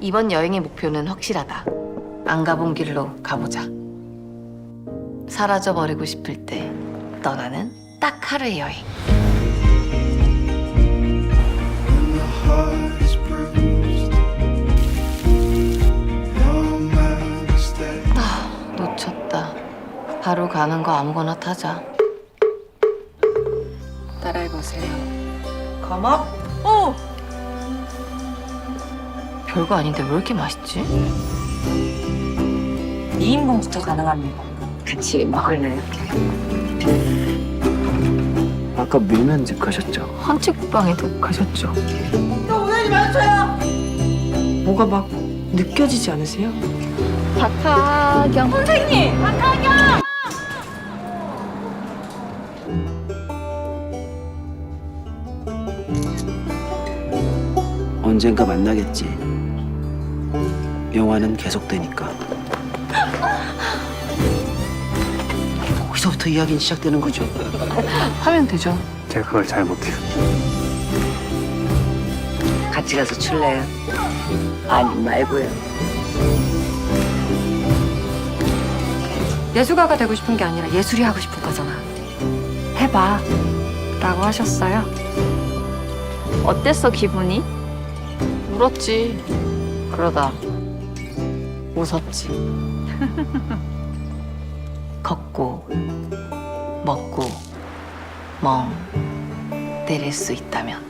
이번 여행의 목표는 확실하다. 안 가본 길로 가보자. 사라져 버리고 싶을 때 떠나는 딱 하루의 여행. 아, 놓쳤다. 바로 가는 거 아무거나 타자. 따라해보세요. 감압? 오! 별거 아닌데 왜 이렇게 맛있지? 2인분 부터 가능합니다. 같이 먹을래요? 아까 밀면 집 가셨죠? 헌책방에도 가셨죠? 뭐가 막 느껴지지 않으세요? 박하경. 언젠가 만나겠지. 영화는 계속되니까. 거기서부터 이야기는 시작되는 거죠. 하면 되죠. 제가 그걸 잘 못해요. 같이 가서 출래요? 아니 말고요. 예술가가 되고 싶은 게 아니라 예술이 하고 싶은 거잖아. 해봐. 라고 하셨어요. 어땠어, 기분이? 울었지. 그러다 웃었지. 걷고 먹고 멍 때릴 수 있다면